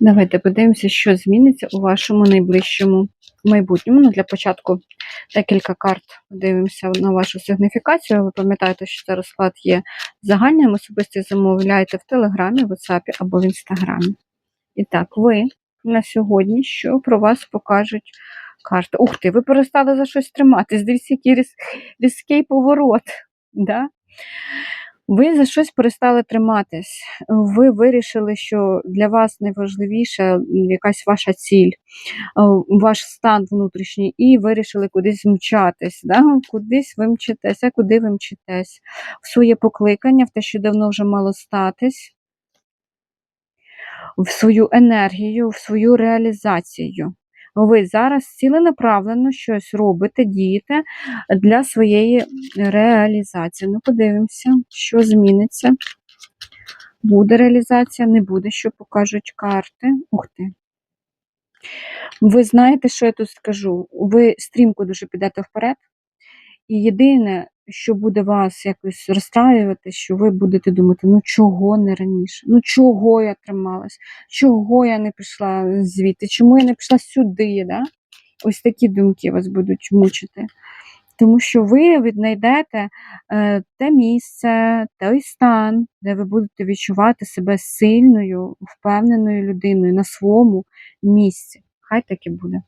Давайте подивимося, що зміниться у вашому найближчому майбутньому. Ну, для початку декілька карт подивимося на вашу сигніфікацію. Ви пам'ятаєте, що цей розклад є загальним, особисто замовляєте в Телеграмі, в WhatsApp або в Інстаграмі. І так, ви на сьогодні, що про вас покажуть карти. Ух ти, ви перестали за щось триматись. Дивіться, який різкий поворот. Да? Ви за щось перестали триматись. Ви вирішили, що для вас найважливіша якась ваша ціль, е, ваш стан внутрішній, і вирішили кудись мчатись. Да? Кудись ви мчитесь, а куди ви мчитесь? В своє покликання, в те, що давно вже мало статись, в свою енергію, в свою реалізацію. Ви зараз ціленаправленно щось робите, дієте для своєї реалізації. Ну, подивимося, що зміниться. Буде реалізація, не буде, що покажуть карти. Ух ти. Ви знаєте, що я тут скажу? Ви стрімко дуже підете вперед. І єдине, що буде вас якось розстраювати, що ви будете думати, ну чого не раніше? Ну чого я трималась? Чого я не пішла звідти? Чому я не пішла сюди? Да? Ось такі думки вас будуть мучити. Тому що ви віднайдете е, те місце, той стан, де ви будете відчувати себе сильною, впевненою людиною на своєму місці. Хай так і буде.